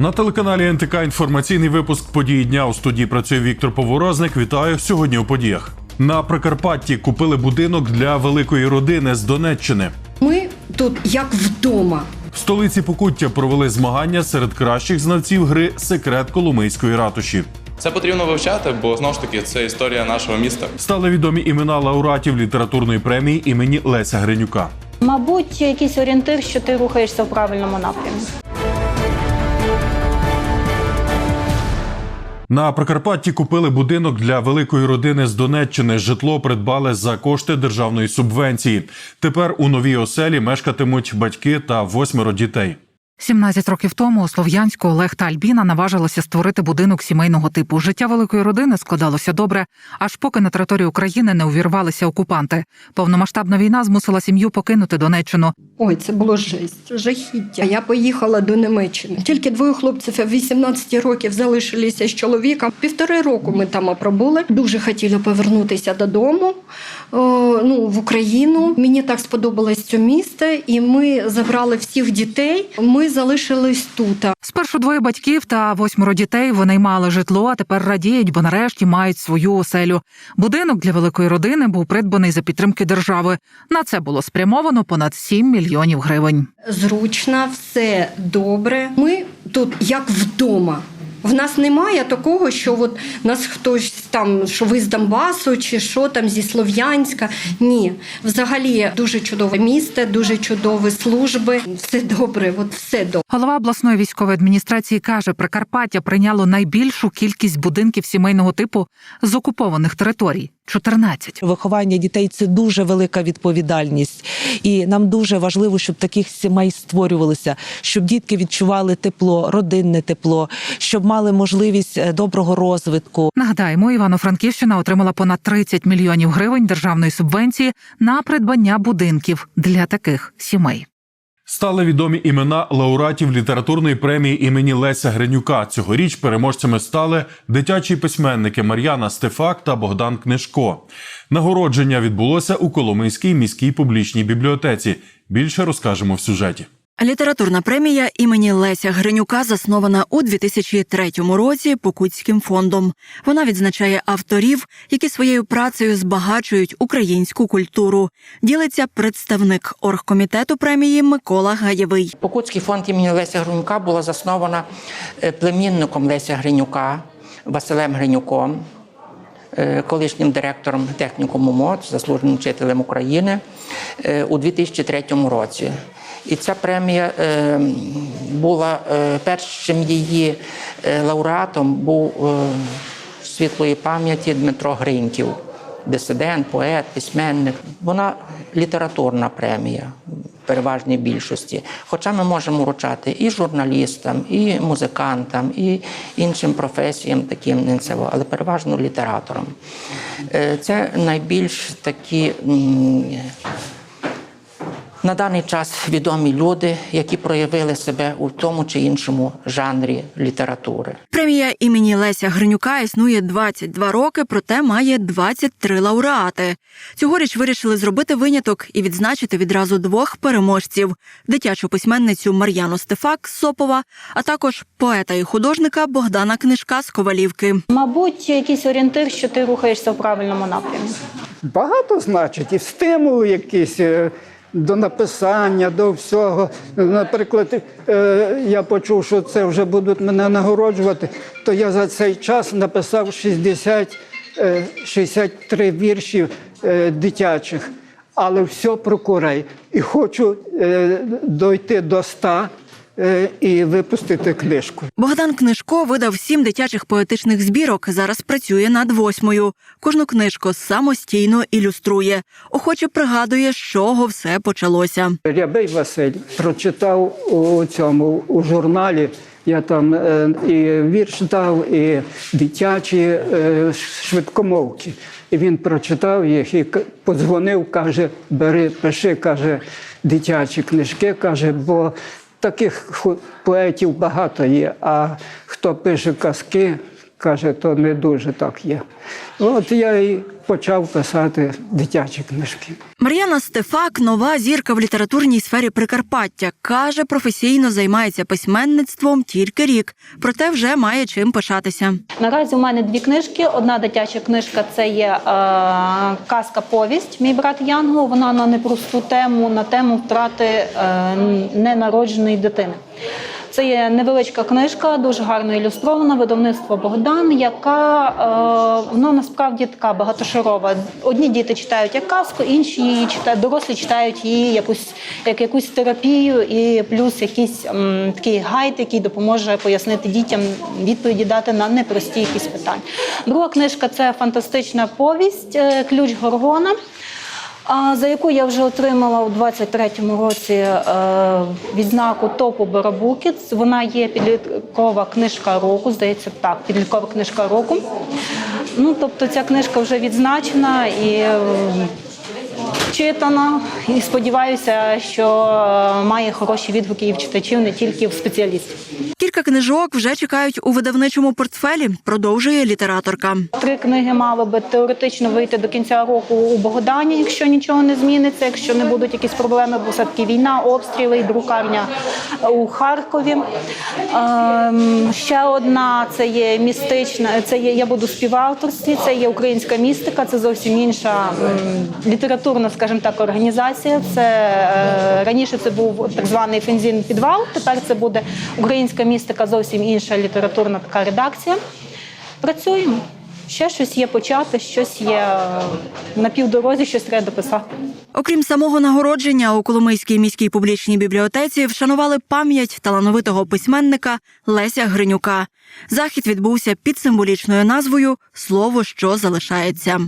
На телеканалі НТК інформаційний випуск події дня у студії працює Віктор Поворозник. Вітаю сьогодні у подіях. На Прикарпатті купили будинок для великої родини з Донеччини. Ми тут як вдома. В столиці Покуття провели змагання серед кращих знавців гри Секрет Коломийської ратуші. Це потрібно вивчати, бо знову ж таки це історія нашого міста. Стали відомі імена лауреатів літературної премії імені Леся Гринюка. Мабуть, якийсь орієнтир, що ти рухаєшся в правильному напрямі. На Прикарпатті купили будинок для великої родини з Донеччини. Житло придбали за кошти державної субвенції. Тепер у новій оселі мешкатимуть батьки та восьмеро дітей. 17 років тому у Слов'янську Олег та Альбіна наважилися створити будинок сімейного типу. Життя великої родини складалося добре, аж поки на територію України не увірвалися окупанти. Повномасштабна війна змусила сім'ю покинути Донеччину. Ой, це було жесть, жахіття. Я поїхала до Німеччини. Тільки двоє хлопців 18 років залишилися з чоловіком. Півтори року ми там пробули. Дуже хотіли повернутися додому. О, Ну, в Україну. Мені так сподобалось це місто, і ми забрали всіх дітей. Ми залишились тут. Спершу двоє батьків та восьмеро дітей винаймали житло, а тепер радіють, бо нарешті мають свою оселю. Будинок для великої родини був придбаний за підтримки держави. На це було спрямовано понад 7 мільйонів гривень. Зручно, все добре. Ми тут як вдома. В нас немає такого, що от нас хтось там, що ви з Донбасу, чи що там зі Слов'янська. Ні, взагалі дуже чудове місто, дуже чудові служби. Все добре, от все добре. Голова обласної військової адміністрації каже, Прикарпаття прийняло найбільшу кількість будинків сімейного типу з окупованих територій 14. Виховання дітей це дуже велика відповідальність, і нам дуже важливо, щоб таких сімей створювалися, щоб дітки відчували тепло, родинне тепло, щоб мали можливість е, доброго розвитку. Нагадаємо, Івано-Франківщина отримала понад 30 мільйонів гривень державної субвенції на придбання будинків для таких сімей. Стали відомі імена лауреатів літературної премії імені Леся Гринюка. Цьогоріч переможцями стали дитячі письменники Мар'яна Стефак та Богдан Книжко. Нагородження відбулося у Коломийській міській публічній бібліотеці. Більше розкажемо в сюжеті. Літературна премія імені Леся Гринюка заснована у 2003 році Покутським фондом. Вона відзначає авторів, які своєю працею збагачують українську культуру. Ділиться представник оргкомітету премії Микола Гаєвий. Покутський фонд імені Леся Гринюка була заснована е, племінником Леся Гринюка Василем Гринюком, е, колишнім директором технікуму МОД, заслуженим вчителем України е, у 2003 році. І ця премія е, була е, першим її е, лауреатом був е, світлої пам'яті Дмитро Гриньків дисидент, поет, письменник. Вона літературна премія в переважній більшості. Хоча ми можемо вручати і журналістам, і музикантам, і іншим професіям, таким але переважно літераторам. Це найбільш такі. На даний час відомі люди, які проявили себе у тому чи іншому жанрі літератури. Премія імені Леся Гринюка існує 22 роки, проте має 23 лауреати. Цьогоріч вирішили зробити виняток і відзначити відразу двох переможців: дитячу письменницю Мар'яну Стефак з Сопова, а також поета і художника Богдана Книжка з Ковалівки. Мабуть, якийсь орієнтир, що ти рухаєшся в правильному напрямі. Багато значить, і стимул якийсь е, до написання, до всього. Наприклад, е, я почув, що це вже будуть мене нагороджувати, то я за цей час написав 60, е, 63 вірші е, дитячих, але все про курей. І хочу е, дойти до 100 е, і випустити книжку. Богдан Книжко видав сім дитячих поетичних збірок. Зараз працює над восьмою. Кожну книжку самостійно ілюструє. Охоче пригадує, з чого все почалося. Рябий Василь прочитав у цьому у журналі. Я там е, і вірш дав, і дитячі е, швидкомовки. І він прочитав їх і подзвонив, каже: бери, пиши, каже, дитячі книжки, каже, бо таких поетів багато є. А хто пише казки, каже, то не дуже так є. От я і почав писати дитячі книжки. Мар'яна Стефак нова зірка в літературній сфері Прикарпаття. Каже, професійно займається письменництвом тільки рік, проте вже має чим пишатися. Наразі у мене дві книжки. Одна дитяча книжка це є е, казка Повість. Мій брат Янгол. Вона на непросту тему, на тему втрати е, ненародженої дитини. Це є невеличка книжка, дуже гарно ілюстрована, видавництво Богдан, яка е, вона насправді така багатошарова. Одні діти читають як казку, інші її читають, дорослі читають її якусь як якусь терапію, і плюс якийсь м, такий гайд, який допоможе пояснити дітям відповіді дати на непрості якісь питання. Друга книжка це фантастична повість е, Ключ Горгона. За яку я вже отримала у 23-му році е, відзнаку топу Барабукіц. Вона є підліткова книжка року, здається, так, підліткова книжка року. Ну, тобто ця книжка вже відзначена і читана. І сподіваюся, що е, має хороші відгуки і в читачів, не тільки в спеціалістів. Кілька книжок вже чекають у видавничому портфелі, продовжує літераторка. Три книги мали би теоретично вийти до кінця року у Богдані, якщо нічого не зміниться, якщо не будуть якісь проблеми, бо все-таки війна, обстріли і друкарня у Харкові. Ем, ще одна це є містична, це є я буду співавторстві, це є українська містика, це зовсім інша м, літературна, скажімо так, організація. Це е, раніше це був так званий фензін підвал. Тепер це буде українська містика, зовсім інша літературна така редакція. Працюємо. Ще щось є почати, щось є на півдорозі, щось треба дописати. Окрім самого нагородження, у Коломийській міській публічній бібліотеці вшанували пам'ять талановитого письменника Леся Гринюка. Захід відбувся під символічною назвою Слово, що залишається.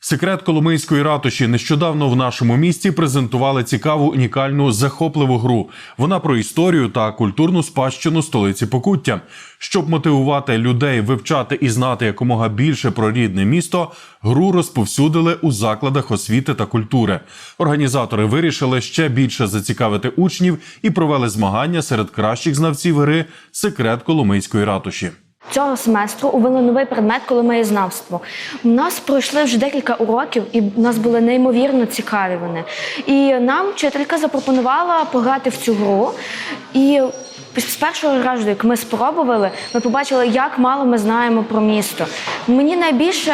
Секрет Коломийської ратуші нещодавно в нашому місті презентували цікаву унікальну захопливу гру. Вона про історію та культурну спадщину столиці Покуття. Щоб мотивувати людей вивчати і знати якомога більше про рідне місто, гру розповсюдили у закладах освіти та культури. Організатори вирішили ще більше зацікавити учнів і провели змагання серед кращих знавців гри Секрет Коломийської ратуші. Цього семестру увели новий предмет коломиєзнавство. У нас пройшли вже декілька уроків, і у нас були неймовірно цікаві вони. І нам вчителька запропонувала пограти в цю гру. І з першого разу, як ми спробували, ми побачили, як мало ми знаємо про місто. Мені найбільше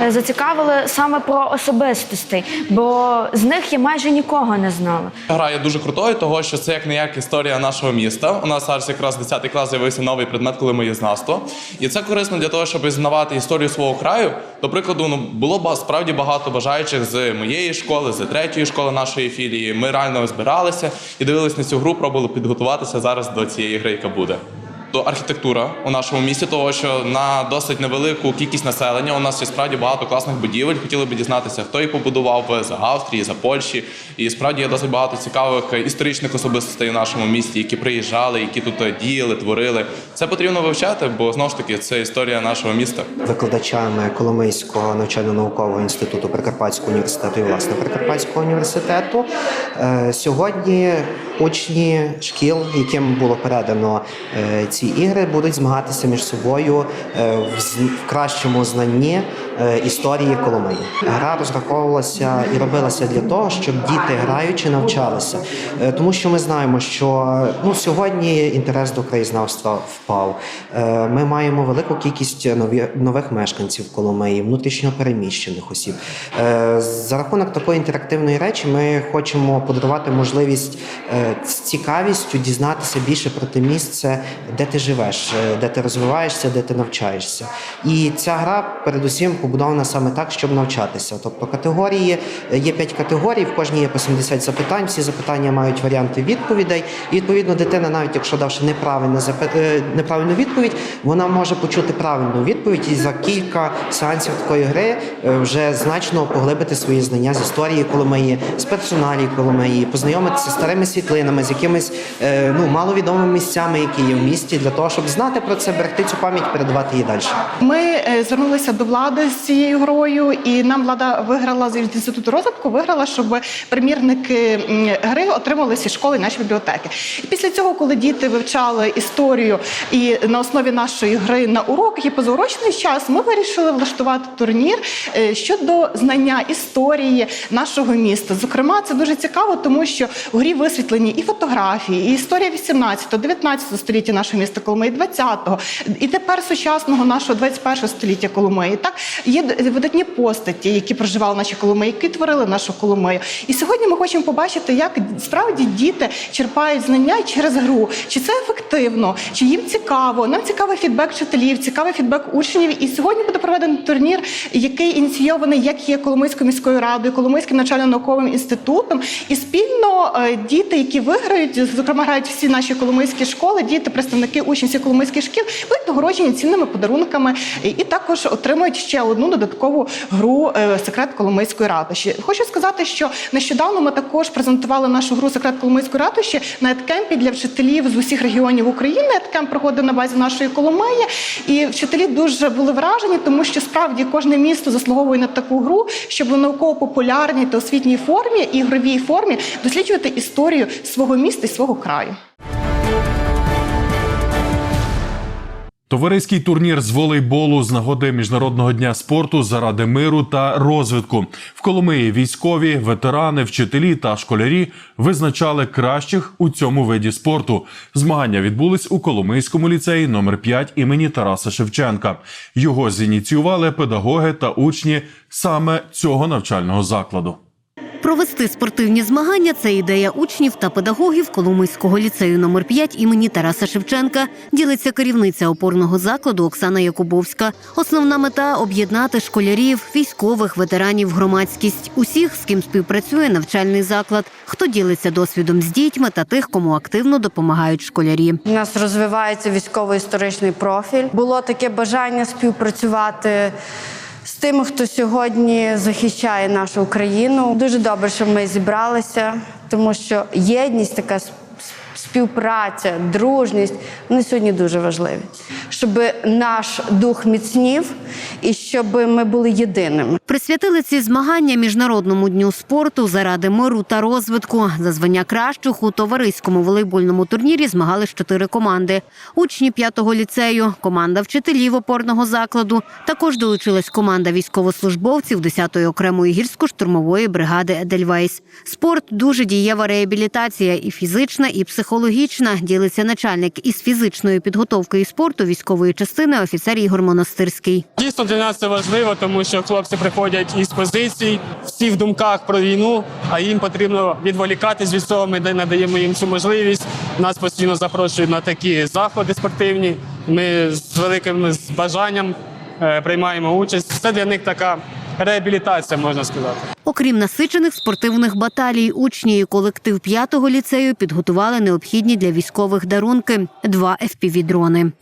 е, зацікавили саме про особистостей, бо з них я майже нікого не знала. Гра є дуже крутою, того що це як не як історія нашого міста. У нас зараз якраз 10 клас з'явився новий предмет, коли ми є знавство. І це корисно для того, щоб знавати історію свого краю. До прикладу, ну було справді багато бажаючих з моєї школи, з третьої школи нашої філії. Ми реально збиралися і дивились на цю гру, пробували підготуватися зараз до цієї гри, яка буде. Архітектура у нашому місті, того що на досить невелику кількість населення у нас є справді багато класних будівель. Хотіли б дізнатися, хто їх побудував з Австрії, за Польщі. І справді є досить багато цікавих історичних особистостей у нашому місті, які приїжджали, які тут діяли, творили. Це потрібно вивчати, бо знову ж таки це історія нашого міста. викладачами Коломийського навчально-наукового інституту Прикарпатського університету і власне Прикарпатського університету. Е, Сьогодні учні шкіл, яким було передано е, ці ігри, будуть змагатися між собою е, в кращому знанні е, історії Коломиї. Гра розраховувалася і робилася для того, щоб діти граючи навчалися, Е, тому що ми знаємо, що ну сьогодні інтерес до краєзнавства впав. Ми маємо велику кількість нові, нових мешканців Коломиї, внутрішньо переміщених осіб. За рахунок такої інтерактивної речі ми хочемо подарувати можливість з цікавістю дізнатися більше про те місце, де ти живеш, е, де ти розвиваєшся, де ти навчаєшся. І ця гра передусім побудована саме так, щоб навчатися. Тобто категорії е, є 5 категорій, в кожній є по 70 запитань. Всі запитання мають варіанти відповідей. І відповідно дитина, навіть якщо давши неправильне запи- е, неправильну відповідь, вона може почути правильну відповідь і за кілька сеансів такої гри вже значно поглибити свої знання з історії Коломиї, з персоналії Коломиї, познайомитися з старими світлинами, з якимись ну маловідомими місцями, які є в місті, для того, щоб знати про це, берегти цю пам'ять, передавати її далі. Ми е, звернулися до влади з цією грою, і нам влада виграла з інституту розвитку, виграла, щоб примірники гри отримали всі школи і наші бібліотеки. І після цього, коли діти вивчали історію і на основі нашої гри на уроках і позаурочний час, ми вирішили влаштувати турнір е, щодо знання історії нашого міста. Зокрема, це дуже цікаво, тому що в грі висвітлені і фотографії, і історія 18-19 століття нашого міста Коломиї, 20-го, і тепер сучасного нашого 21-го століття Коломиї. Так є видатні постаті, які проживали в нашій Коломиї, які творили нашу Коломию. І сьогодні ми хочемо побачити, як справді діти черпають знання через гру. Чи це ефективно, чи їм цікаво. Нам цікавий фідбек вчителів, цікавий фідбек учнів. І сьогодні буде проведений турнір, який ініційований як є Коломийською міською радою, Коломийським навчально-науковим інститутом. І спільно е, діти, які виграють, зокрема грають всі наші коломийські школи, діти, представники учнів всіх коломийських шкіл, будуть нагороджені цінними подарунками і, також отримують ще одну додаткову гру е, секрет Коломийської ратуші. Хочу сказати, що нещодавно ми також презентували нашу гру секрет Коломийської ратуші на еткемпі для вчителів з усіх регіонів України. Еткемп проходив на базі нашої Коломиї, і вчителі дуже були вражені, тому що справді кожне місто заслуговує на таку гру, щоб у науково-популярній та освітній формі ігровій формі досліджувати історію свого міста і свого краю. Товариський турнір з волейболу з нагоди міжнародного дня спорту заради миру та розвитку в Коломиї військові, ветерани, вчителі та школярі визначали кращих у цьому виді спорту. Змагання відбулись у Коломийському ліцеї номер 5 імені Тараса Шевченка. Його зініціювали педагоги та учні саме цього навчального закладу. Провести спортивні змагання це ідея учнів та педагогів Коломийського ліцею номер 5 імені Тараса Шевченка. Ділиться керівниця опорного закладу Оксана Якубовська. Основна мета об'єднати школярів, військових, ветеранів, громадськість, усіх, з ким співпрацює навчальний заклад, хто ділиться досвідом з дітьми та тих, кому активно допомагають школярі. У нас розвивається військово-історичний профіль. Було таке бажання співпрацювати тими, хто сьогодні захищає нашу Україну. Дуже добре, що ми зібралися, тому що єдність, така співпраця, дружність вони сьогодні дуже важливі, щоб наш дух міцнів і щоб ми були єдиними. Присвятили ці змагання міжнародному дню спорту заради миру та розвитку. За звання кращих у товариському волейбольному турнірі змагались чотири команди. Учні п'ятого ліцею, команда вчителів опорного закладу. Також долучилась команда військовослужбовців 10-ї окремої гірсько-штурмової бригади Едельвейс. Спорт дуже дієва реабілітація і фізична, і психологічна. Ділиться начальник із фізичної підготовки і спорту військової частини офіцер Ігор Монастирський. Дійсно для нас це важливо, тому що хлопці приходять із позицій, всі в думках про війну, а їм потрібно відволікатись від цього. Ми надаємо їм цю можливість. Нас постійно запрошують на такі заходи спортивні. Ми з великим бажанням е, приймаємо участь. Це для них така реабілітація, можна сказати. Окрім насичених спортивних баталій, учні і колектив п'ятого ліцею підготували необхідні для військових дарунки два FPV-дрони.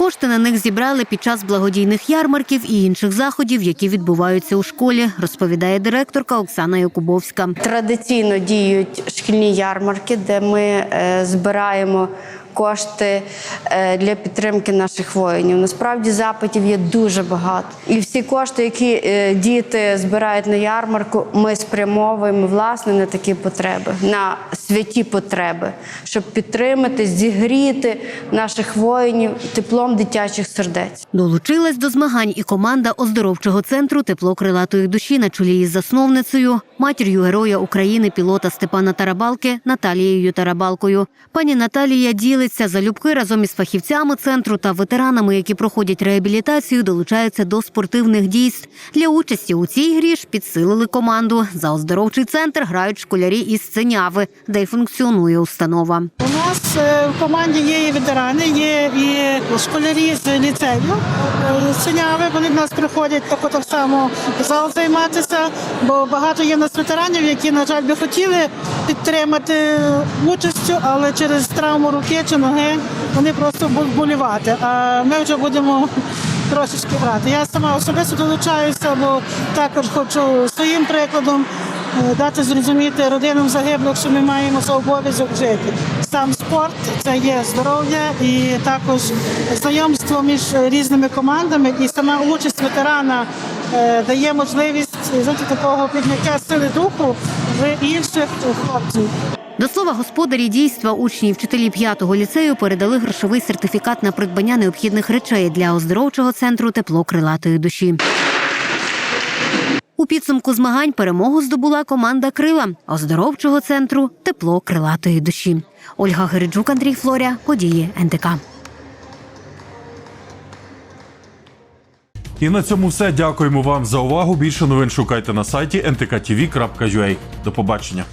Кошти на них зібрали під час благодійних ярмарків і інших заходів, які відбуваються у школі, розповідає директорка Оксана Якубовська. Традиційно діють шкільні ярмарки, де ми е, збираємо кошти е, для підтримки наших воїнів. Насправді запитів є дуже багато. І всі кошти, які е, діти збирають на ярмарку, ми спрямовуємо власне на такі потреби, на святі потреби, щоб підтримати, зігріти наших воїнів теплом дитячих сердець. Долучилась до змагань і команда оздоровчого центру Тепло крилатої душі на чолі із засновницею, матір'ю героя України, пілота Степана Тарабалки Наталією Тарабалкою. Пані Наталія ділиться залюбки разом із фахівцями центру та ветеранами, які проходять реабілітацію, долучаються до спортивних дійств. Для участі у цій грі ж підсилили команду. За оздоровчий центр грають школярі із Синяви, де й функціонує установа. У нас е, в команді є і ветерани, є і школярі з ліцею е, Синяви. Вони в нас приходять так, так само зал займатися, бо багато є в нас ветеранів, які, на жаль, би хотіли підтримати участю, але через травму руки чи ноги вони просто будуть вболівати. А ми вже будемо трошечки грати. Я сама особисто долучаюся, бо також хочу своїм прикладом е, дати зрозуміти родинам загиблих, що ми маємо за обов'язок жити. Сам спорт це є здоров'я і також знайомство між різними командами, і сама участь ветерана е, дає можливість знаєте, такого підняття сили духу в інших хлопців. До слова, господарі дійства учні вчителі п'ятого ліцею передали грошовий сертифікат на придбання необхідних речей для оздоровчого центру тепло крилатої душі. У підсумку змагань перемогу здобула команда Крила оздоровчого центру тепло крилатої душі. Ольга Гериджук, Андрій Флоря, події НТК. І на цьому все. Дякуємо вам за увагу. Більше новин шукайте на сайті ntktv.ua. До побачення.